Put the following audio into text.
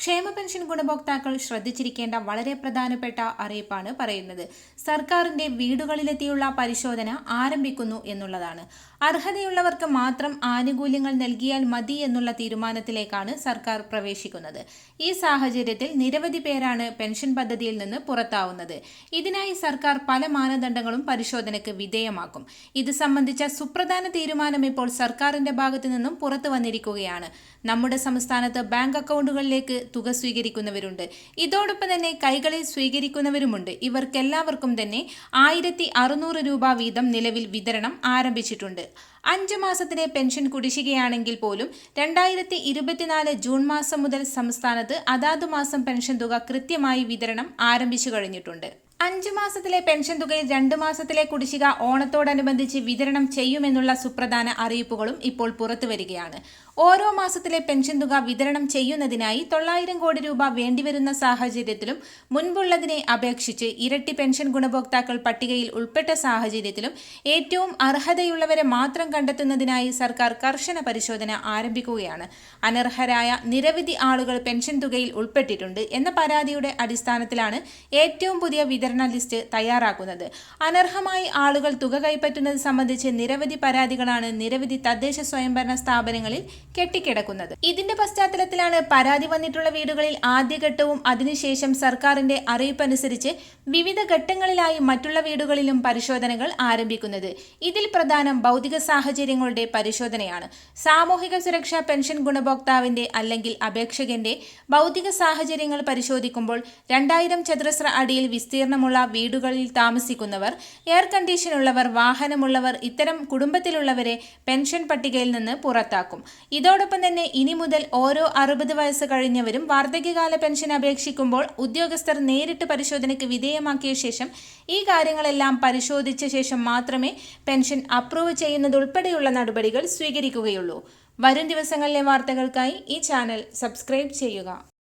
ക്ഷേമ പെൻഷൻ ഗുണഭോക്താക്കൾ ശ്രദ്ധിച്ചിരിക്കേണ്ട വളരെ പ്രധാനപ്പെട്ട അറിയിപ്പാണ് പറയുന്നത്. സർക്കാരിന്റെ വീടുകളിലെത്തിയുള്ള പരിശോധന ആരംഭിക്കുന്നു എന്നുള്ളതാണ്. അർഹതയുള്ളവർക്ക് മാത്രം ആനുകൂല്യങ്ങൾ നൽകിയാൽ മതി എന്നുള്ള തീരുമാനത്തിലേക്കാണ് സർക്കാർ പ്രവേശിക്കുന്നത്. ഈ സാഹചര്യത്തിൽ നിരവധി പേരാണ് പെൻഷൻ പദ്ധതിയിൽ നിന്ന് പുറത്താവുന്നത്. ഇതിനായി സർക്കാർ പല മാനദണ്ഡങ്ങളും പരിശോധനയ്ക്ക് വിധേയമാക്കും. ഇത് സംബന്ധിച്ച സുപ്രധാന തീരുമാനം ഇപ്പോൾ സർക്കാരിന്റെ ഭാഗത്തു നിന്നും പുറത്തു വന്നിരിക്കുകയാണ്. നമ്മുടെ സംസ്ഥാനത്ത് ബാങ്ക് അക്കൗണ്ടുകളിലേക്ക് തുക സ്വീകരിക്കുന്നവരുണ്ട്. ഇതോടൊപ്പം തന്നെ കൈകളിൽ സ്വീകരിക്കുന്നവരുമുണ്ട്. ഇവർക്കെല്ലാവർക്കും തന്നെ ആയിരത്തി അറുന്നൂറ് രൂപ വീതം നിലവിൽ വിതരണം ആരംഭിച്ചിട്ടുണ്ട്. അഞ്ചു മാസത്തിലെ പെൻഷൻ കുടിശ്ശികയാണെങ്കിൽ പോലും രണ്ടായിരത്തി ഇരുപത്തിനാല് ജൂൺ മാസം മുതൽ സംസ്ഥാനത്ത് അതാതു മാസം പെൻഷൻ തുക കൃത്യമായി വിതരണം ആരംഭിച്ചു കഴിഞ്ഞിട്ടുണ്ട്. അഞ്ചു മാസത്തിലെ പെൻഷൻ തുകയിൽ രണ്ട് മാസത്തിലെ കുടിശ്ശിക ഓണത്തോടനുബന്ധിച്ച് വിതരണം ചെയ്യുമെന്നുള്ള സുപ്രധാന അറിയിപ്പുകളും ഇപ്പോൾ പുറത്തുവരികയാണ് ഓരോ മാസത്തിലെ പെൻഷൻ തുക വിതരണം ചെയ്യുന്നതിനായി തൊള്ളായിരം കോടി രൂപ വേണ്ടിവരുന്ന സാഹചര്യത്തിലും മുൻപുള്ളതിനെ അപേക്ഷിച്ച് ഇരട്ടി പെൻഷൻ ഗുണഭോക്താക്കൾ പട്ടികയിൽ ഉൾപ്പെട്ട സാഹചര്യത്തിലും ഏറ്റവും അർഹതയുള്ളവരെ മാത്രം കണ്ടെത്തുന്നതിനായി സർക്കാർ കർശന പരിശോധന ആരംഭിക്കുകയാണ്. അനർഹരായ നിരവധി ആളുകൾ പെൻഷൻ തുകയിൽ ഉൾപ്പെട്ടിട്ടുണ്ട് എന്ന പരാതിയുടെ അടിസ്ഥാനത്തിലാണ് ഏറ്റവും പുതിയ വിതരണ ലിസ്റ്റ് തയ്യാറാക്കുന്നത്. അനർഹമായി ആളുകൾ തുക കൈപ്പറ്റുന്നത് സംബന്ധിച്ച് നിരവധി പരാതികളാണ് നിരവധി തദ്ദേശ സ്വയംഭരണ സ്ഥാപനങ്ങളിൽ കെട്ടിക്കിടക്കുന്നത്. ഇതിന്റെ പശ്ചാത്തലത്തിലാണ് പരാതി വന്നിട്ടുള്ള വീടുകളിൽ ആദ്യഘട്ടവും അതിനുശേഷം സർക്കാരിന്റെ അറിയിപ്പനുസരിച്ച് വിവിധ ഘട്ടങ്ങളിലായി മറ്റുള്ള വീടുകളിലും പരിശോധനകൾ ആരംഭിക്കുന്നത്. ഇതിൽ പ്രധാനം ഭൗതിക സാഹചര്യങ്ങളുടെ പരിശോധനയാണ്. സാമൂഹിക സുരക്ഷാ പെൻഷൻ ഗുണഭോക്താവിന്റെ അല്ലെങ്കിൽ അപേക്ഷകന്റെ ഭൗതിക സാഹചര്യങ്ങൾ പരിശോധിക്കുമ്പോൾ രണ്ടായിരം ചതുരശ്ര അടിയിൽ വിസ്തീർണമുള്ള വീടുകളിൽ താമസിക്കുന്നവർ എയർ കണ്ടീഷൻ ഉള്ളവർ വാഹനമുള്ളവർ ഇത്തരം കുടുംബത്തിലുള്ളവരെ പെൻഷൻ പട്ടികയിൽ നിന്ന് പുറത്താക്കും. ഇതോടൊപ്പം തന്നെ ഇനി മുതൽ ഓരോ അറുപത് വയസ്സ് കഴിഞ്ഞവരും വാർദ്ധക്യകാല പെൻഷൻ അപേക്ഷിക്കുമ്പോൾ ഉദ്യോഗസ്ഥർ നേരിട്ട് പരിശോധനയ്ക്ക് വിധേയമാക്കിയ ശേഷം ഈ കാര്യങ്ങളെല്ലാം പരിശോധിച്ച ശേഷം മാത്രമേ പെൻഷൻ അപ്രൂവ് ചെയ്യുന്നതുൾപ്പെടെയുള്ള നടപടികൾ സ്വീകരിക്കുകയുള്ളൂ. വരും ദിവസങ്ങളിലെ വാർത്തകൾക്കായി ഈ ചാനൽ സബ്സ്ക്രൈബ് ചെയ്യുക.